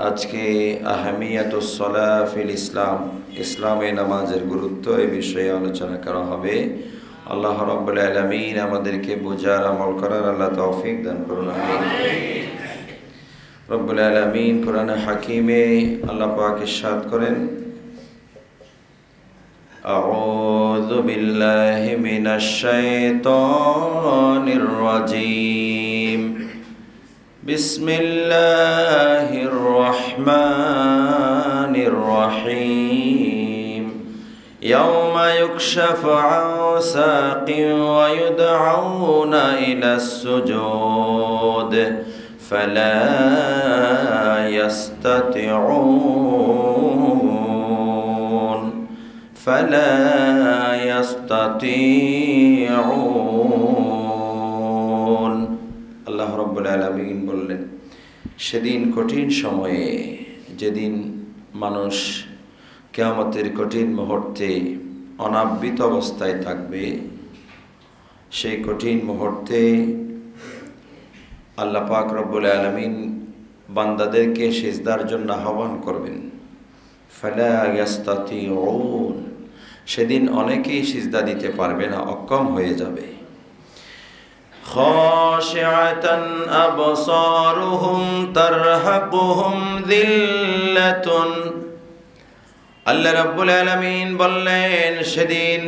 আজকে আহমিয়াতুসলা ফিল ইসলাম ইসলামে নামাজের গুরুত্ব এই বিষয়ে আলোচনা করা হবে আল্লাহ রব্বুল আলমিন আমাদেরকে বোঝার আমল করার আল্লাহ তৌফিক দান করুন আমিন রব্বুল আলমিন কোরআন হাকিমে আল্লাহ পাক ইরশাদ করেন أعوذ بالله من الشيطان الرجيم بسم الله الرحمن الرحيم. يوم يكشف عن ساق ويدعون إلى السجود فلا يستطيعون فلا يستطيعون. রব্বুল আলমিন বললেন, সেদিন কঠিন সময়ে যেদিন মানুষ কেয়ামতের কঠিন মুহূর্তে অনাবৃত অবস্থায় থাকবে, সেই কঠিন মুহূর্তে আল্লাহ পাক রব্বুল আলমিন বান্দাদেরকে সেজদার জন্য আহ্বান করবেন, ফেলা ইয়াস্তাতিউন সেদিন অনেকেই সিজদা দিতে পারবে না, অক্ষম হয়ে যাবে। خاشعة أبصارهم ترهقهم ذلة আল্লাহ রাব্বুল আলামিন বললেন সেদিন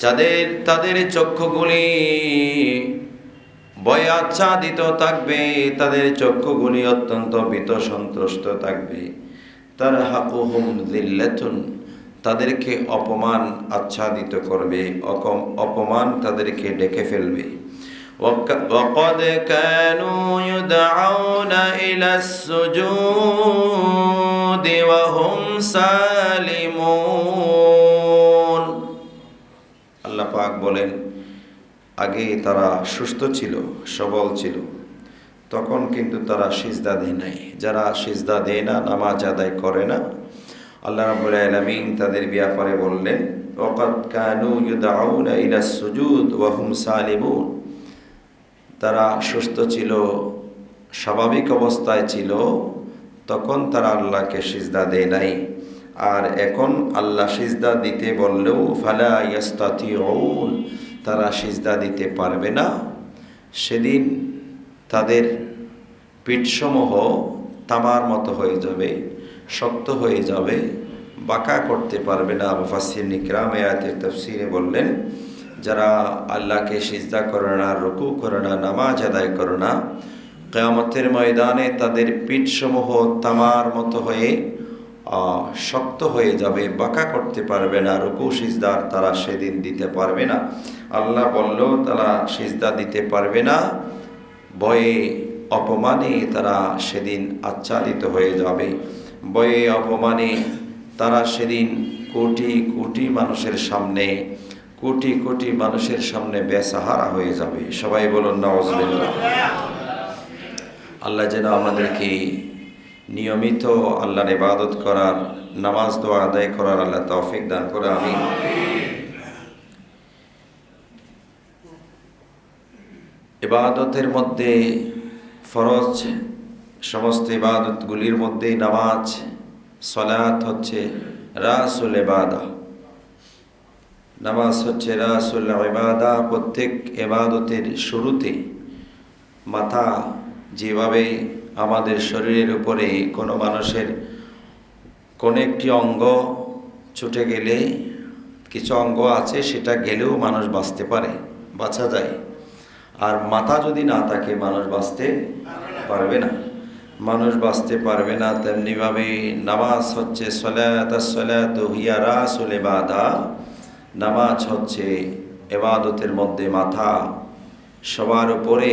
যাদের তাদের চক্ষুগুলি ভয়ে আচ্ছাদিত থাকবে তাদের চক্ষুগুলি অত্যন্ত ভীত সন্ত্রস্ত থাকবে তার হাকুহুম দিল্লাতুন তাদেরকে অপমান আচ্ছাদিত করবে অকম অপমান তাদেরকে ডেকে ফেলবে وقد كانوا يدعون إلى السجود وهم سالمون আল্লাহ পাক বলেন আগে তারা সুস্থ ছিল সবল ছিল তখন কিন্তু তারা সিজদা দেয় নাই যারা সিজদা দেয় না নামাজ আদায় করে না আল্লাহ রাব্বুল আলামিন তাদের ব্যাপারে বললেন ওয়াকাদ কানু ইউদাউনা ইলা সুজুদ ওয়া হুম সালিমুন তারা সুস্থ ছিল, স্বাভাবিক অবস্থায় ছিল, তখন তারা আল্লাহকে সিজদা দেয় নাই। আর এখন আল্লাহ সিজদা দিতে বললেও, ফালা তারা সিজদা দিতে পারবে না। সেদিন তাদের পিঠসমূহ তামার মতো হয়ে যাবে, শক্ত হয়ে যাবে, বাঁকা করতে পারবে না। মুফাসির নিকরাম আয়াতের তফসিরে বললেন যারা আল্লাহকে সিজদা করে না, রুকু করে না, নামাজ আদায় করে না, কেয়ামতের ময়দানে তাদের পিঠসমূহ তামার মতো হয়ে শক্ত হয়ে যাবে, বাঁকা করতে পারবে না, রুকু সিজদার তারা সেদিন দিতে পারবে না। আল্লাহ বললেও তারা সিজদা দিতে পারবে না, বয়ে অপমানে তারা সেদিন আচ্ছাদিত হয়ে যাবে। বয়ে অপমানে তারা সেদিন কোটি কোটি মানুষের সামনে কোটি কোটি মানুষের সামনে বেসাহারা হয়ে যাবে। সবাই বলুন নওয়াজবিল্লা আল্লাহ যেন আমাদেরকে নিয়মিত আল্লাহর ইবাদত করার, নামাজ দোয়া আদায় করার আল্লাহ তৌফিক দান করে আমি ইবাদতের মধ্যে ফরজ সমস্ত ইবাদতগুলির মধ্যে নামাজ সলাত হচ্ছে রাসুল এবাদা নামাজ হচ্ছে রাসুল এবাদা প্রত্যেক এবাদতের শুরুতে। মাথা যেভাবে আমাদের শরীরের উপরে কোনো মানুষের কোনো একটি অঙ্গ ছুটে গেলে, কিছু অঙ্গ আছে, সেটা গেলেও মানুষ বাঁচতে পারে, বাঁচা যায়। আর মাথা যদি না থাকে, মানুষ বাঁচতে পারবে না। মানুষ বাঁচতে পারবে না, তেমনিভাবে নামাজ হচ্ছে সলাত সলাত হিয়া রাসুল এবাদা নামাজ হচ্ছে এবাদতের মধ্যে মাথা সবার উপরে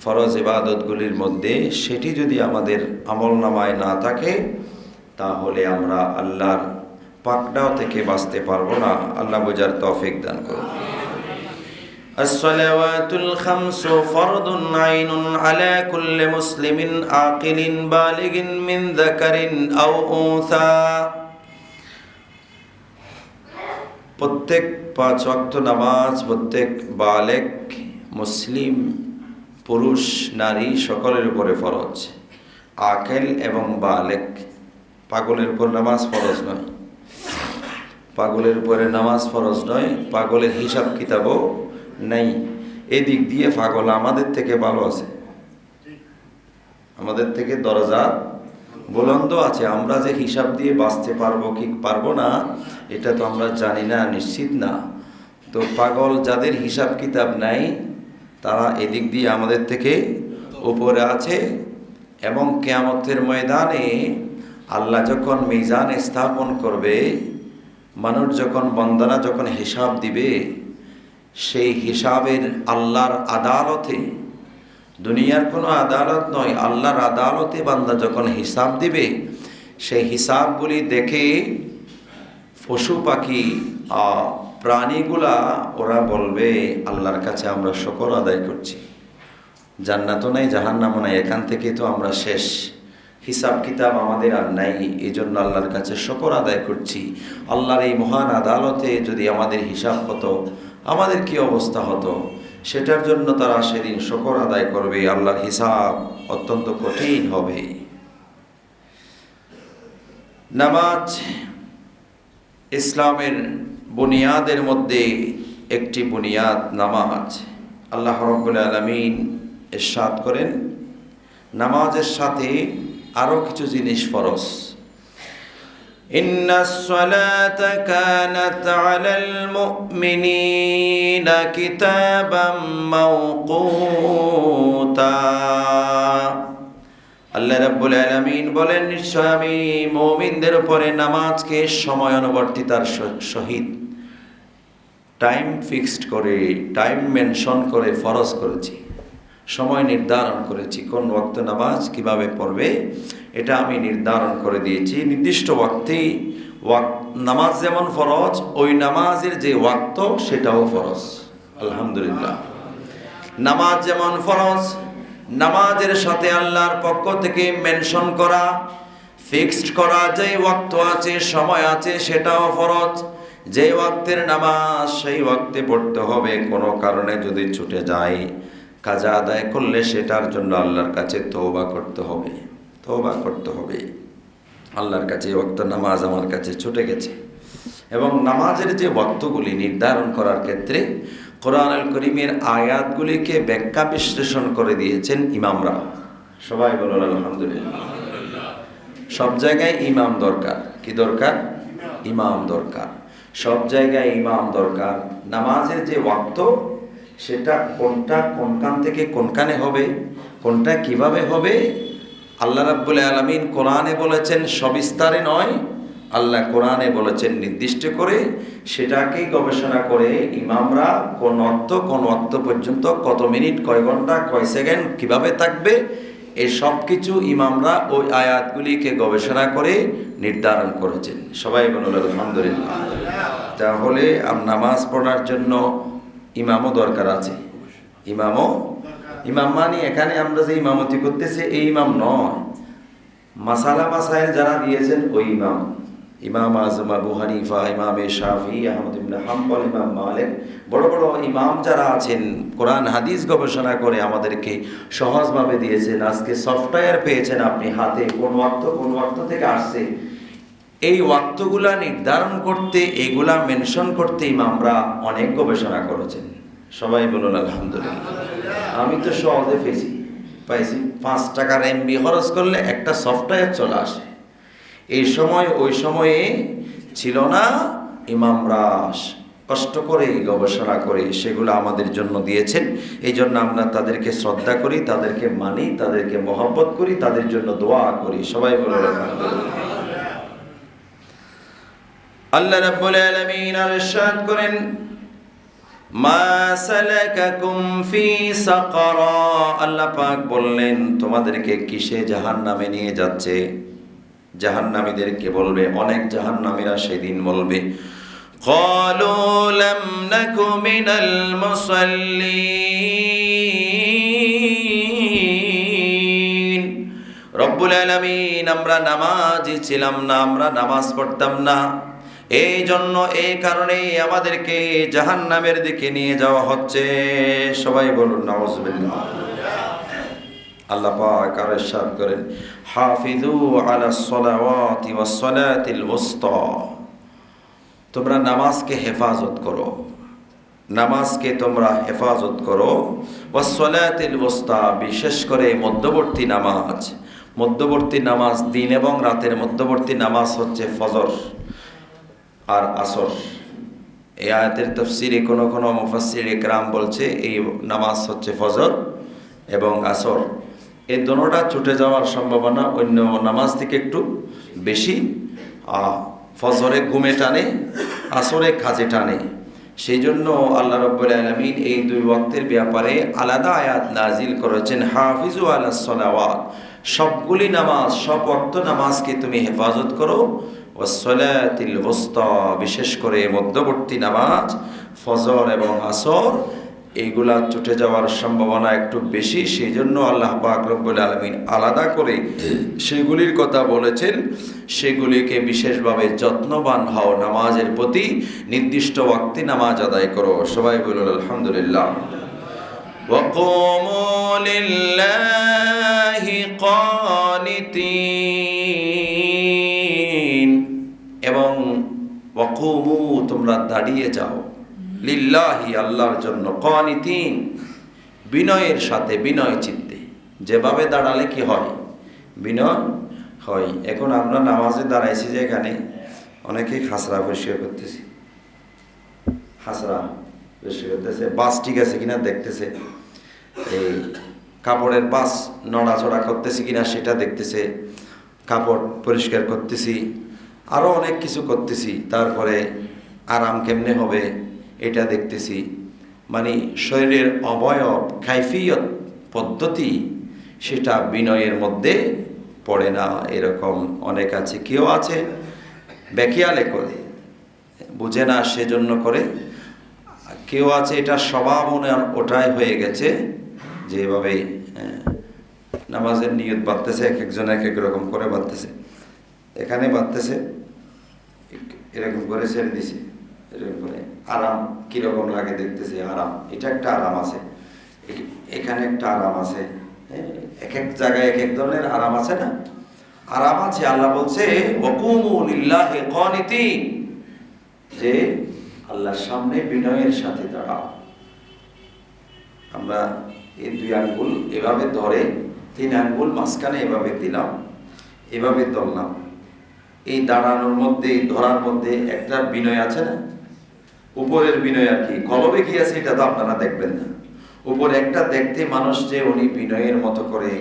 ফরজ ইবাদতগুলির মধ্যে সেটি যদি আমাদের আমল নামায় না থাকে তাহলে আমরা আল্লাহর পাকড়াও থেকে বাঁচতে পারবো না আল্লাহ বোঝার তৌফিক দান করুন الصلوات الخمس فرض عين على كل مسلم عاقل بالغ من ذكر أو أنثى প্রত্যেক পাঁচ ওয়াক্ত নামাজ, প্রত্যেক বালেক, মুসলিম, পুরুষ, নারী সকলের উপরে ফরজ। আকেল এবং বালেক, পাগলের উপর নামাজ ফরজ নয়। পাগলের উপরে নামাজ ফরজ নয়, পাগলের হিসাব কিতাবও নেই। এদিক দিয়ে পাগল আমাদের থেকে ভালো আছে। আমাদের থেকে দরজা বুলন্দ আছে, আমরা যে হিসাব দিয়ে বাঁচতে পারব কি পারব না, এটা তো আমরা জানি না, নিশ্চিত না। তো পাগল যাদের হিসাব কিতাব নাই, তারা এদিক দিয়ে আমাদের থেকে উপরে আছে এবং কেয়ামতের ময়দানে আল্লাহ যখন মিজান স্থাপন করবে, মানুষ যখন বন্দনা যখন হিসাব দিবে, সেই হিসাবের আল্লাহর আদালতে দুনিয়ার কোনো আদালত নয়, আল্লাহর আদালতে বান্দা যখন হিসাব দিবে, সেই হিসাবগুলি দেখে পশু পাখি প্রাণীগুলা ওরা বলবে, আল্লাহর কাছে আমরা শকর আদায় করছি। জান্নাতও নাই, জাহান্নামও নাই, এখান থেকে তো আমরা শেষ। হিসাব কিতাব আমাদের আর নাই এই জন্য আল্লাহর কাছে শকর আদায় করছি। আল্লাহর এই মহান আদালতে যদি আমাদের হিসাব হতো, আমাদের কি অবস্থা হতো? সেটার জন্য তারা সেদিন শকর আদায় করবে, আল্লাহর হিসাব অত্যন্ত কঠিন হবে। নামাজ ইসলামের বুনিয়াদের মধ্যে একটি বুনিয়াদ নামাজ। আল্লাহ রব্বুল আলমিন এরশাদ করেন, নামাজের সাথে আরও কিছু জিনিস ফরজ। إن الصلاة كانت على المؤمنين كتابا موقوتا আল্লাহ রাব্বুল আলামিন বলেন নিশ্চয় আমি মুমিনদের উপরে নামাজকে সময় অনুবর্তিতার স- সহিত টাইম ফিক্সড করে টাইম মেনশন করে ফরজ করেছি সময় নির্ধারণ করেছি কোন ওয়াক্ত নামাজ কিভাবে পড়বে এটা আমি নির্ধারণ করে দিয়েছি। নির্দিষ্ট ওয়াক্তেই ওয়াক নামাজ যেমন ফরজ, ওই নামাজের যে ওয়াক্ত সেটাও ফরজ। আলহামদুলিল্লাহ। নামাজ যেমন ফরজ, নামাজের সাথে আল্লাহর পক্ষ থেকে মেনশন করা, ফিক্সড করা যে ওয়াক্ত আছে, সময় আছে, সেটাও ফরজ। যে ওয়াক্তের নামাজ সেই ওয়াক্তে পড়তে হবে, কোনো কারণে যদি ছুটে যায়, কাজা আদায় করলে সেটার জন্য আল্লাহর কাছে তৌবা করতে হবে। তৌবা করতে হবে। আল্লাহর কাছে এই ওয়াক্ত নামাজ আমার কাছে ছুটে গেছে। এবং নামাজের যে ওয়াক্তগুলি নির্ধারণ করার ক্ষেত্রে কোরআন আল করিমের আয়াতগুলিকে ব্যাখ্যা বিশ্লেষণ করে দিয়েছেন ইমামরা। সবাই বলুন, আলহামদুলিল্লাহ। সব জায়গায় ইমাম দরকার। কি দরকার? ইমাম দরকার। সব জায়গায় ইমাম দরকার। নামাজের যে ওয়াক্ত, সেটা কোনটা কোনখান থেকে কোনখানে হবে, কোনটা কীভাবে হবে আল্লাহ রাব্বুল আলমিন কোরআনে বলেছেন, সবিস্তারে নয়, আল্লাহ কোরআনে বলেছেন নির্দিষ্ট করে, সেটাকেই গবেষণা করে ইমামরা কোন অর্থ কোন অর্থ পর্যন্ত, কত মিনিট, কয় ঘণ্টা, কয় সেকেন্ড, কীভাবে থাকবে এই সব কিছু ইমামরা ওই আয়াতগুলিকে গবেষণা করে নির্ধারণ করেছেন। সবাই বলল আলহামদুলিল্লাহ। তাহলে আম- নামাজ পড়ার জন্য ইমামও দরকার আছে। ইমামও ইমাম মানে এখানে আমরা যে ইমামতি করতেছি, এই ইমাম নয়। মাসালা মাসাইল যারা দিয়েছেন, ওই ইমাম। ইমাম আজম আবু হানিফা, ইমাম এ শাফি, আহমদ ইবনে হাম্বল, ইমাম মালিক, বড় বড় ইমাম যারা আছেন, কোরআন, হাদিস গবেষণা করে আমাদেরকে সহজভাবে দিয়েছেন। আজকে সফটওয়্যার পেয়েছেন আপনি হাতে, কোন ওয়াক্ত, কোন অর্থ থেকে আসছে। এই ওয়াক্তগুলা নির্ধারণ করতে, এগুলা মেনশন করতে ইমামরা অনেক গবেষণা করেছেন। সবাই বলুন, আলহামদুলিল্লাহ। আমি তো সহজে পেয়েছি, পাইছি। পাঁচ টাকার এমবি খরচ করলে একটা সফটওয়্যার চলে আসে। এই সময়, ওই সময়ে ছিল না ইমামরা কষ্ট করে, গবেষণা করে সেগুলো আমাদের জন্য দিয়েছেন। এই জন্য আমরা তাদেরকে শ্রদ্ধা করি, তাদেরকে মানি, তাদেরকে মহব্বত করি, তাদের জন্য দোয়া করি। সবাই বলে আল্লাহ রাব্বুল আলামিন ইরশাদ করেন আল্লাহ পাক বললেন, তোমাদেরকে কিসে জাহান নামে নিয়ে যাচ্ছে? জাহান নামীদেরকে বলবে, অনেক জাহান নামীরা সেদিন বলবে রব্বুল আলমিন, আমরা নামাজি ছিলাম না, আমরা নামাজ পড়তাম না। এই জন্য এই কারণে আমাদেরকে জাহান্নামের দিকে নিয়ে যাওয়া হচ্ছে। সবাই বলুন, নাউজুবিল্লাহ। আল্লাহ পাক করেন হাফিজু আলা সলাওয়াতি ওয়াস সালাতিল ওয়াসতা। তোমরা নামাজকে হেফাজত করো। নামাজকে তোমরা হেফাজত করো। ওয়াসলাতিল ওস্তা বিশেষ করে মধ্যবর্তী নামাজ। মধ্যবর্তী নামাজ দিন এবং রাতের মধ্যবর্তী নামাজ হচ্ছে ফজর। আর আসর। এই আয়াতের তফসিরে কোনো কোনো মুফাসির একরাম বলছে, এই নামাজ হচ্ছে ফজর এবং আসর। এই দোনোটা ছুটে যাওয়ার সম্ভাবনা অন্য নামাজ থেকে একটু বেশি। ফজরে ঘুমে টানে, আসরে কাজে টানে। সেই জন্য আল্লাহ রব্বুল আলমিন এই দুই ওয়াক্তের ব্যাপারে আলাদা আয়াত নাজিল করেছেন, হাফিজু আল্লাহ সবগুলি নামাজ, সব ওয়াক্ত নামাজকে তুমি হেফাজত করো ওসলাতিল ওস্তা বিশেষ করে মধ্যবর্তী নামাজ ফজর এবং আসর এইগুলা চটে যাওয়ার সম্ভাবনা একটু বেশি সেই জন্য আল্লাহ পাক রব্বুল আলমিন আলাদা করে সেগুলির কথা বলেছেন সেগুলিকে বিশেষভাবে যত্নবান হও নামাজের প্রতি নির্দিষ্ট ওয়াক্তে নামাজ আদায় করো সবাই বলুন আলহামদুলিল্লাহ وقوموا لله قانتين ওয়াকুমু তোমরা দাঁড়িয়ে যাও। লিল্লাহি, আল্লাহর জন্য কনিতিন, বিনয়ের সাথে বিনয় চিত্তে। যেভাবে দাঁড়ালে কি হয়? বিনয় হয়। এখন আমরা নামাজে দাঁড়াইছি যে এখানে, অনেকেই খাসরা পরিষ্কার করতেছি। হাসরা পরিষ্কার করতেছে। বাস ঠিক আছে কিনা দেখতেছে। এই কাপড়ের বাস নড়াচড়া করতেছি কিনা সেটা দেখতেছে। কাপড় পরিষ্কার করতেছি। আরও অনেক কিছু করতেছি তারপরে আরাম কেমনে হবে এটা দেখতেছি। মানে শরীরের অবয়ব কাইফিয়ত পদ্ধতি সেটা বিনয়ের মধ্যে পড়ে না এরকম অনেক আছে। কেউ আছে বেকিয়ালে করে বুঝে না সেজন্য করে। কেউ আছে এটা স্বভাব ওটাই হয়ে গেছে যে এভাবে হ্যাঁ, নামাজের নিয়ত বাঁধতেছে এক একজন এক এক রকম করে বাঁধতেছে এখানে বাঁধতেছে। এরকম করে ছেড়ে দিছে। এরকম করে। আরাম কীরকম লাগে দেখতেছে? আরাম। এটা একটা আরাম আছে। এখানে একটা আরাম আছে। এক এক জায়গায় এক এক ধরনের আরাম আছে না? আরাম আছে, আল্লাহ বলছে যে আল্লাহর সামনে বিনয়ের সাথে দাঁড়াও। আমরা এই দুই আঙ্গুল এভাবে ধরে, তিন আঙ্গুল মাঝখানে এভাবে দিলাম, এভাবে ধরলাম এই দাঁড়ানোর মধ্যে ধরার মধ্যে একটা বিনয় আছে না? উপরের বিনয় আর কি? কলবে কি আছে? এটা তো আপনারা দেখবেন না। উপরে একটা দেখতে মানুষ যে উনি বিনয়ের মতো করে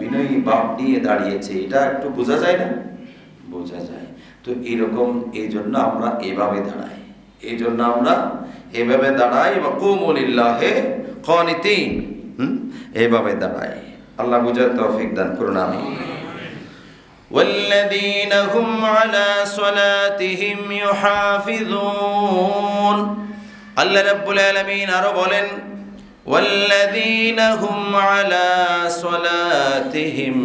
বিনয়ী বাপ নিয়ে দাঁড়িয়েছে, এটা একটু বোঝা যায় না? বোঝা যায়। তো এরকম এই জন্য আমরা এভাবে দাঁড়াই। এই জন্য আমরা এভাবে দাঁড়াই বা কুমুলিল্লাহে কনিতিন। হুম? এভাবে দাঁড়াই। আল্লাহ বুঝার তৌফিক দান করুন আমি والذين هم على صلاتهم يحافظون আল্লাহ রাব্বুল আলামিন আরো বলেন والذين هم على صلاتهم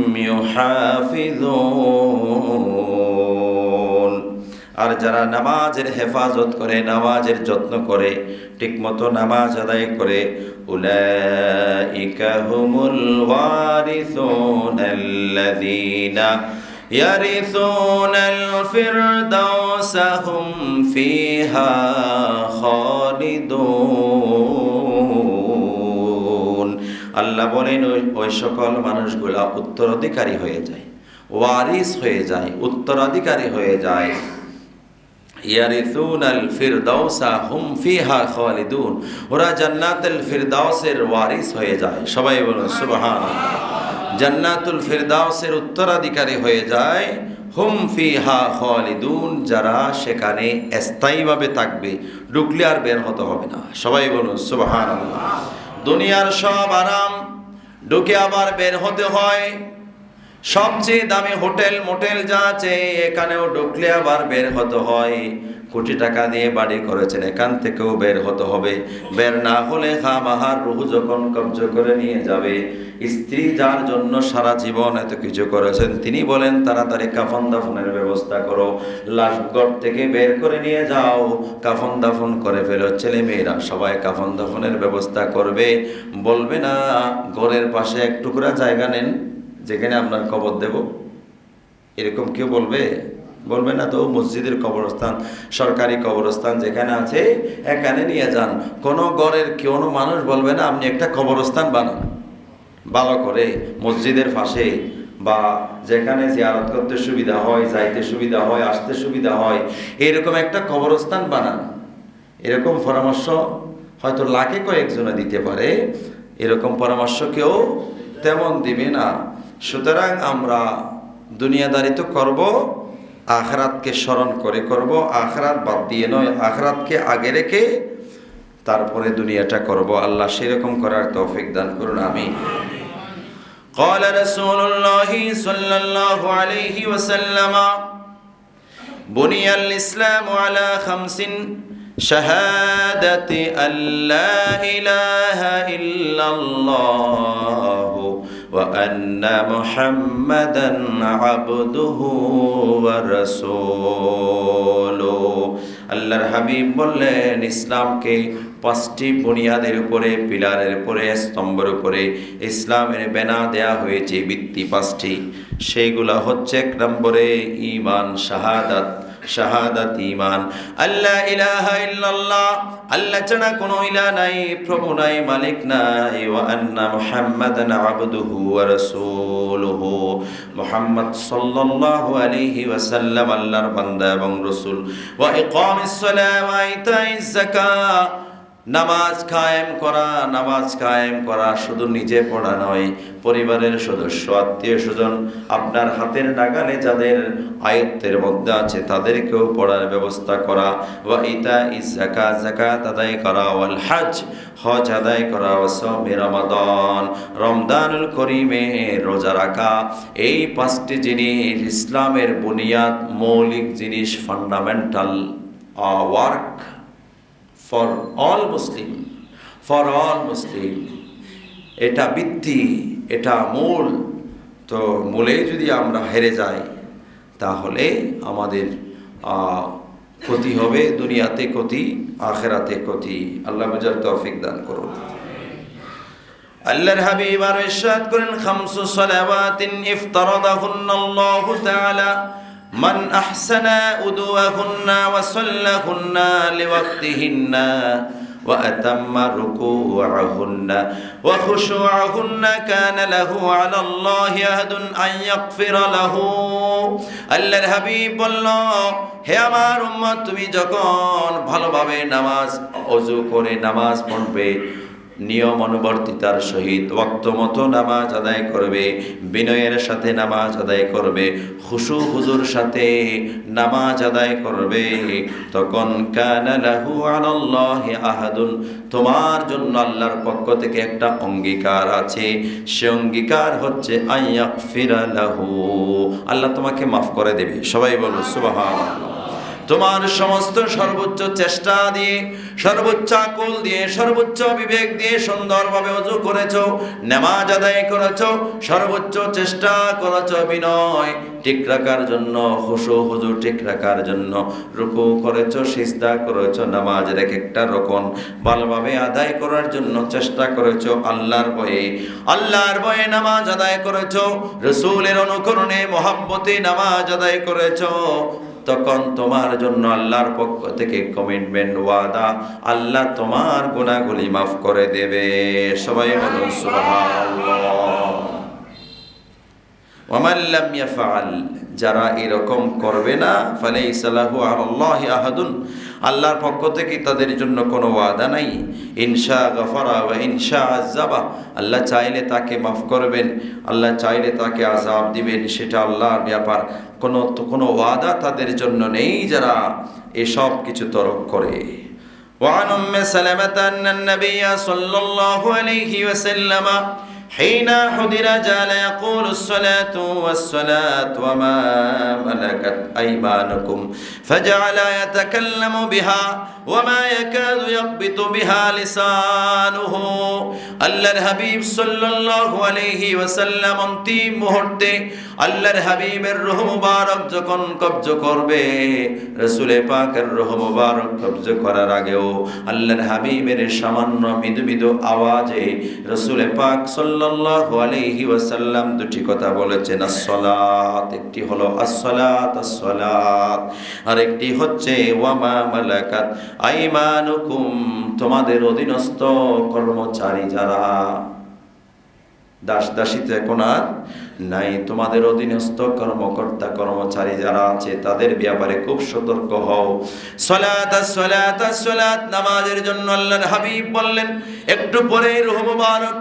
يحافظون আর যারা নামাজের হেফাজত করে নামাজের যত্ন করে ঠিকমতো নামাজ আদায় করে উলাইকা হুমুল ওয়ারিসুন আল্লাযীনা يرثون الفردوس هم فيها خالدون আল্লাহ বলেন ওই ওই সকল মানুষগুলা উত্তরাধিকারী হয়ে যায় ওয়ারিস হয়ে যায় উত্তরাধিকারী হয়ে যায় ইয়ারিসুন আল ফিরদাউসা হুম ফিহা খালিদুন ওরা জান্নাতুল ফিরদাউসের ওয়ারিস হয়ে যায় সবাই বলুন সুবহানাল্লাহ জান্নাতুল ফিরদাউসের উত্তরাধিকারী হয়ে যায়। হুম ফি হা খালিদুন, যারা সেখানে স্থায়ীভাবে থাকবে। ঢুকলে আর বের হতে হবে না। সবাই বলুন, সুবহানাল্লাহ। দুনিয়ার সব আরাম ঢুকে আবার বের হতে হয়। সবচেয়ে দামি হোটেল, মোটেল যা আছে, এখানেও ঢুকলে আবার বের হতে হয়। কোটি টাকা দিয়ে বাড়ি করেছেন, এখান থেকেও বের হতে হবে। বের না হলে খামাহার রুহু যখন কব্জ করে নিয়ে যাবে, স্ত্রী যার জন্য সারা জীবন এত কিছু করেছেন, তিনি বলেন, তাড়াতাড়ি কাফন দাফনের ব্যবস্থা করো। লাশ ঘর থেকে বের করে নিয়ে যাও, কাফন দাফন করে ফেলো। ছেলে মেয়েরা সবাই কাফন দাফনের ব্যবস্থা করবে। বলবে না, ঘরের পাশে এক টুকরা জায়গা নেন, যেখানে আপনার কবর দেব। এরকম কেউ বলবে? বলবে না তো, মসজিদের কবরস্থান, সরকারি কবরস্থান যেখানে আছে, এখানে নিয়ে যান। কোনো ঘরের কোনো মানুষ বলবে না, আপনি একটা কবরস্থান বানান। ভালো করে মসজিদের পাশে বা যেখানে জিয়ারত করতে সুবিধা হয়, যাইতে সুবিধা হয়, আসতে সুবিধা হয়, এরকম একটা কবরস্থান বানান। এরকম পরামর্শ হয়তো লাখে কয়েকজনে দিতে পারে, এরকম পরামর্শ কেউ তেমন দিবে না। সুতরাং আমরা দুনিয়াদারি তো করব আখরাতকে স্মরণ করে করব আখরাত বাদ দিয়ে নয় আখরাতকে আগে রেখে তারপরে দুনিয়াটা করব আল্লাহ সেরকম করার তৌফিক দান করুন আমি قال رسول الله صلى الله عليه وسلم بني الإسلام على خمس شهادة أن لا إله إلا الله وأن محمدا عبده ورسوله আল্লাহর হাবিব বললেন ইসলামকে পাঁচটি বুনিয়াদের উপরে পিলারের উপরে স্তম্ভের উপরে ইসলামের বেনা দেয়া হয়েছে ভিত্তি পাঁচটি সেইগুলা হচ্ছে এক নম্বরে ইমান শাহাদাত শাহাদাত ইমান আল্লাহ ইলাহা ইল্লাল্লাহ। আল্লাহ ছাড়া কোনো ইলা নাই, প্রভু নাই, মালিক নাই। ওয়া আন্না মুহাম্মাদান আবদুহু ওয়া রাসূলুহু। মুহাম্মদ সাল্লাল্লাহু আলাইহি ওয়াসাল্লাম, আল্লাহর বান্দা এবং রাসূল। ওয়া ইকামিস সালাহ ওয়া ইতাইজ যাকাত। নামাজ কায়েম করা, নামাজ কায়েম করা শুধু নিজে পড়া নয়, পরিবারের সদস্য, আত্মীয় স্বজন, আপনার হাতের নাগালে যাদের আয়ত্তের মধ্যে আছে তাদেরকেও পড়ার ব্যবস্থা করা। ওয়া ইতা ইজ জাকা জাকাত আদায় করা, ওয়াল হজ হজ আদায় করা, ওয়া সাওমে রমাদান, রমদানুল করিমে রোজা রাখা। এই পাঁচটি জিনিস ইসলামের বুনিয়াদ, মৌলিক জিনিস fundamental work for all Muslim for all Muslim এটা বৃত্তি এটা মূল। তো মূলে যদি আমরা হেরে যাই, তাহলে আমাদের ক্ষতি হবে, দুনিয়াতে ক্ষতি, আখেরাতে ক্ষতি। আল্লাহ বুঝার তৌফিক দান করুন। আল্লাহর হাবিব আর ইরশাদ করেন, খামসু সালাওয়াতিন ইফতারাদাহুন্নাল্লাহু তাআলা। মান আহসানা উদুয়াহুন্না ওয়া সাল্লাহুন্না লিওয়াক্তিহিন্না وأتم ركوعهن وخشوعهن كان له على الله عهد أن يغفر له আল্লাহর হাবিব বলল হে আমার উম্মত তুমি যখন ভালোভাবে নামাজ অজু করে নামাজ পড়বে নিয়ম অনুবর্তিতার সহিত ওক্ত মতো নামাজ আদায় করবে, বিনয়ের সাথে নামাজ আদায় করবে, খুশু হুজুর সাথে নামাজ আদায় করবে। তখন কানা লাহু আলাল্লাহি আহাদুন, তোমার জন্য আল্লাহর পক্ষ থেকে একটা অঙ্গীকার আছে। সে অঙ্গীকার হচ্ছে আইয়াগফিরা লাহু আল্লাহ তোমাকে মাফ করে দেবে। সবাই বলো সুবহানাল্লাহ। তোমার সমস্ত সর্বোচ্চ চেষ্টা দিয়ে, সর্বোচ্চ আকল দিয়ে, সর্বোচ্চ বিবেক দিয়ে সুন্দরভাবে অজু করেছ, নামাজ আদায় করেছ, সর্বোচ্চ চেষ্টা করেছ বিনয় ঠিক রাখার জন্য হুসু হুজু ঠিক রাখার জন্য। রুকু করেছ, সিজদা করেছ, নামাজের এক একটা রকম। ভালোভাবে আদায় করার জন্য চেষ্টা করেছ আল্লাহর ভয়ে। আল্লাহর ভয়ে নামাজ আদায় করেছ, রসুলের অনুকরণে মোহাব্বতে নামাজ আদায় করেছ। তখন তোমার জন্য আল্লাহর পক্ষ থেকে কমিটমেন্ট ওয়াদা, আল্লাহ তোমার গুণাগুলি মাফ করে দেবে। সবাই বলুন, সুবহানাল্লাহ। ওয়ামান লাম ইয়াফআল যারা এরকম করবে না ফালাইসা লাহু আলাল্লাহি আহাদুন আল্লাহর পক্ষ থেকে তাদের জন্য কোনো ওয়াদা নাই ইনশা গফারা ওয়া ইনশা আযাবা আল্লাহ চাইলে তাকে মাফ করবেন আল্লাহ চাইলে তাকে আযাব দিবেন সেটা আল্লাহর ব্যাপার কোনো তো কোনো ওয়াদা তাদের জন্য নেই যারা এসব কিছু তরক করে وعن ام سلمة ان النبي صلى الله عليه وسلم حين حضر جعل يقول الصلاة والصلاة وما ملكت أيمانكم فجعل يتكلم بها وما يكاد يقبط بها لسانه. আল্লাহর হাবিব সাল্লাল্লাহু আলাইহি ওয়াসাল্লাম অন্তিম মুহূর্তে আল্লাহর হাবিবের রূহ মুবারক যখন কবজ করবে, রাসূলে পাকের রূহ মুবারক কবজ করার আগেও আল্লাহর হাবিবের সামান্য মৃদু মৃদু আওয়াজে রাসূলে পাক সাল্লাল্লাহু আলাইহি ওয়াসাল্লাম দুটি কথা বলেছেন as-সালাত একটি হলো as-সালাত as-সালাত আর একটি হচ্ছে, ওয়ামা মালাকাত আইমানুকুম। তোমাদের অধীনস্থ কর্মচারী যারা দাস দাসীতে এখন আর নাই। তোমাদের অধীনস্থ কর্মকর্তা, কর্মচারী যারা আছে, তাদের ব্যাপারে খুব সতর্ক হও। সলাত নামাজের জন্য আল্লাহর হাবিব বললেন, একটু পরে রুহ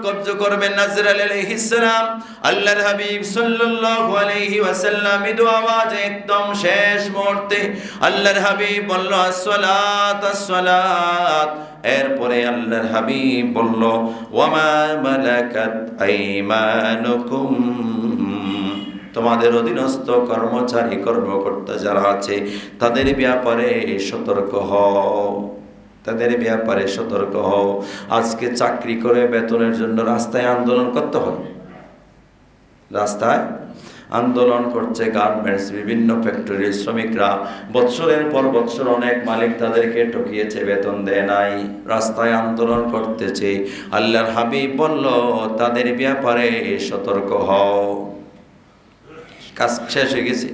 কবজ করবেন নাজর আলাইহিস সালাম। আল্লাহর হাবিব সাল্লাল্লাহু আলাইহি ওয়াসাল্লাম মৃদু একদম শেষ মুহূর্তে আল্লাহর হাবিব বলল আসসালাত আসসালাত এরপরে আল্লাহর হাবিব বলল ওয়ামা মালাকাত আইমানুকুম। তোমাদের অধীনস্থ কর্মচারী, কর্মকর্তা যারা আছে, তাদের ব্যাপারে সতর্ক হও। তাদের ব্যাপারে সতর্ক হও। আজকে চাকরি করে বেতনের জন্য রাস্তায় আন্দোলন করতে হয় রাস্তায় আন্দোলন করছে গার্মেন্টস বিভিন্ন ফ্যাক্টরির শ্রমিকরা। বৎসরের পর বৎসর অনেক মালিক তাদেরকে ঠকিয়েছে, বেতন দেয় নাই। রাস্তায় আন্দোলন করতেছে। আল্লাহর হাবিব বলল, তাদের ব্যাপারে সতর্ক হও। কাজ শেষ হয়ে গেছে,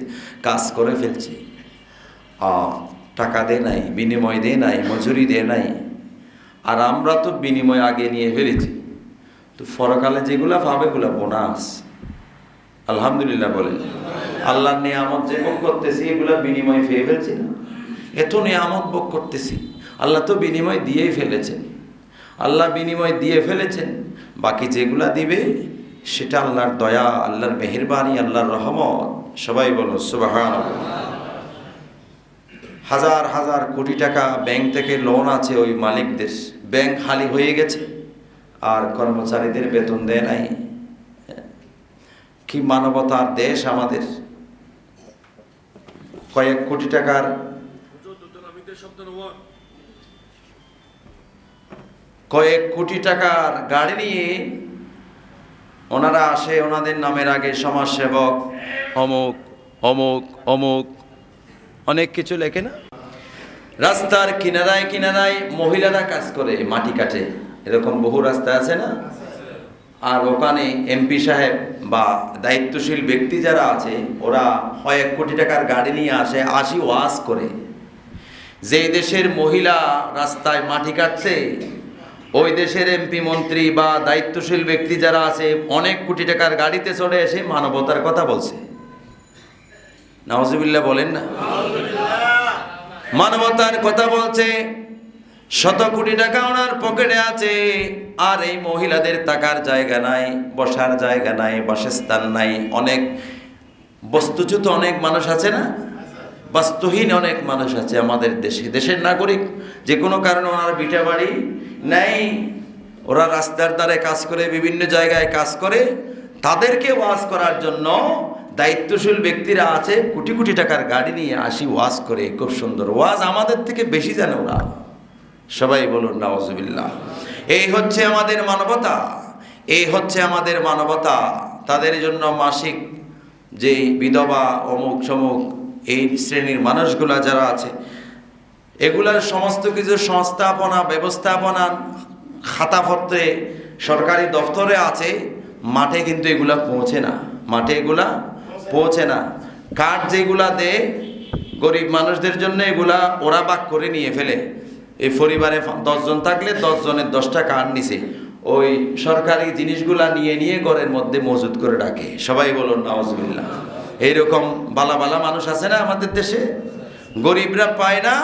কাজ করে ফেলছি। টাকা দে নাই, বিনিময় দে নাই, মজুরি দে নাই। আর আমরা তো বিনিময় আগে নিয়ে ফেলেছি। তো ফরকালে যেগুলা পাবে ওগুলা বোনাস। আলহামদুলিল্লাহ বলেন আল্লাহর নিয়ামত যে ভোগ করতেছি, এগুলা বিনিময় পেয়ে ফেলছি না। এত নিয়ামত ভোগ করতেছি। আল্লাহ তো বিনিময় দিয়েই ফেলেছেন। আল্লাহ বিনিময় দিয়ে ফেলেছেন। বাকি যেগুলা দিবে সেটা আল্লাহর দয়া, আল্লাহর মেহেরবানি, আল্লাহর রহমত। সবাই বলো সুবাহান হাজার হাজার কোটি টাকা ব্যাংক থেকে লোন আছে ওই মালিকদের। ব্যাংক খালি হয়ে গেছে, আর কর্মচারীদের বেতন দেয় নাই। কি মানবতার দেশ আমাদের। কয়েক কোটি টাকার কয়েক কোটি টাকার গাড়ি নিয়ে ওনারা আসে, ওনাদের নামের আগে সমাজসেবক, অমুক অমুক অমুক, অনেক কিছু লেখে না? রাস্তার কিনারায় কিনারায় মহিলারা কাজ করে মাটি কাটে, এরকম বহু রাস্তা আছে না? আর ওখানে এমপি সাহেব বা দায়িত্বশীল ব্যক্তি যারা আছে, ওরা কয়েক কোটি টাকার গাড়ি নিয়ে আসে, আসি ওয়াজ করে। যে দেশের মহিলা রাস্তায় মাটি কাটছে ওই দেশের এমপি, মন্ত্রী বা দায়িত্বশীল ব্যক্তি যারা আছে, অনেক কোটি টাকার গাড়িতে চড়ে এসে মানবতার কথা বলছে। নওয়াজুবিল্লাহ বলেন না? মানবতার কথা বলছে, শত কোটি টাকা ওনার পকেটে আছে, আর এই মহিলাদের টাকার জায়গা নাই, বসার জায়গা নাই, বাসস্থান নাই, অনেক বস্তুচ্যুত অনেক মানুষ আছে না? বাস্তুহীন অনেক মানুষ আছে আমাদের দেশে। দেশের নাগরিক, যে কোনো কারণে ওনার বিটা বাড়ি নেই। ওরা রাস্তার দ্বারে কাজ করে, বিভিন্ন জায়গায় কাজ করে। তাদেরকে ওয়াজ করার জন্য দায়িত্বশীল ব্যক্তিরা আছে। কোটি কোটি টাকার গাড়ি নিয়ে আসি ওয়াজ করে। খুব সুন্দর। ওয়াজ আমাদের থেকে বেশি জানে ওরা। সবাই বলুন নওয়াজবিল্লাহ এই হচ্ছে আমাদের মানবতা। এই হচ্ছে আমাদের মানবতা। তাদের জন্য মাসিক যে বিধবা অমুক সমুক এই শ্রেণির মানুষগুলা যারা আছে এগুলার সমস্ত কিছু সংস্থাপনা, ব্যবস্থাপনা, খাতাপত্রে, সরকারি দপ্তরে আছে, মাঠে কিন্তু এগুলা পৌঁছে না। মাঠে এগুলা পৌঁছে না। কার্ড যেগুলা দেয়, গরিব মানুষদের জন্য এগুলা ওরা বাক করে নিয়ে ফেলে। এই পরিবারে দশজন থাকলে দশজনের দশটা কার্ড নিছে। ওই সরকারি জিনিসগুলা নিয়ে নিয়ে ঘরের মধ্যে মজুদ করে রাখে। সবাই বলুন নওয়াজবিল্লাহ এইরকম বালা বালা মানুষ আছে না আমাদের দেশে? গরিবরা পায় না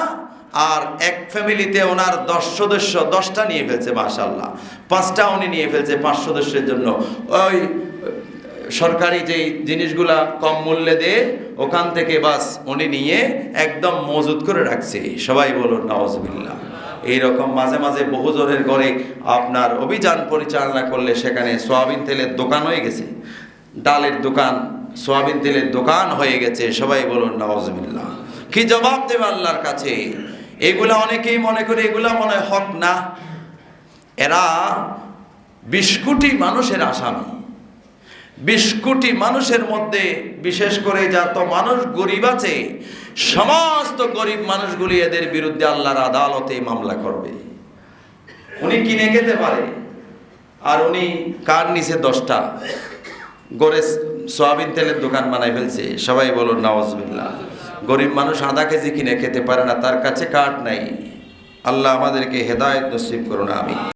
আর এক ফ্যামিলিতে ওনার দশ সদস্য, দশটা নিয়ে ফেলছে মাশাল্লাহ পাঁচটা উনি নিয়ে ফেলছে পাঁচ সদস্যের জন্য। ওই সরকারি যেই জিনিসগুলা কম মূল্যে দিয়ে ওখান থেকে বাস উনি নিয়ে একদম মজুত করে রাখছে। সবাই বলুন নওয়াজবিল্লাহ এই রকম মাঝে মাঝে বহুজনের ঘরে আপনার অভিযান পরিচালনা করলে সেখানে সোয়াবিন তেলের দোকান হয়ে গেছে। ডালের দোকান, সোয়াবিন তেলের দোকান হয়ে গেছে। সবাই বলুন নওয়াজবিল্লাহ কি জবাব দেবে আল্লাহর কাছে? এগুলা অনেকেই মনে করে, এগুলা মনে হক না। এরা বিশ মানুষের আসামি। বিশ মানুষের মধ্যে বিশেষ করে যত মানুষ গরিব আছে, সমস্ত গরিব মানুষগুলি এদের বিরুদ্ধে আল্লাহর আদালতে মামলা করবে। উনি কিনে খেতে পারে। আর উনি কার নিচে দশটা? গড়ে সয়াবিন তেলের দোকান বানাই ফেলছে। সবাই বলুন নওয়াজবিল্লাহ গরিব মানুষ আধা কেজি কিনে খেতে পারে না, তার কাছে কাঠ নাই। আল্লাহ আমাদেরকে হেদায়ত নসিব করুন আমি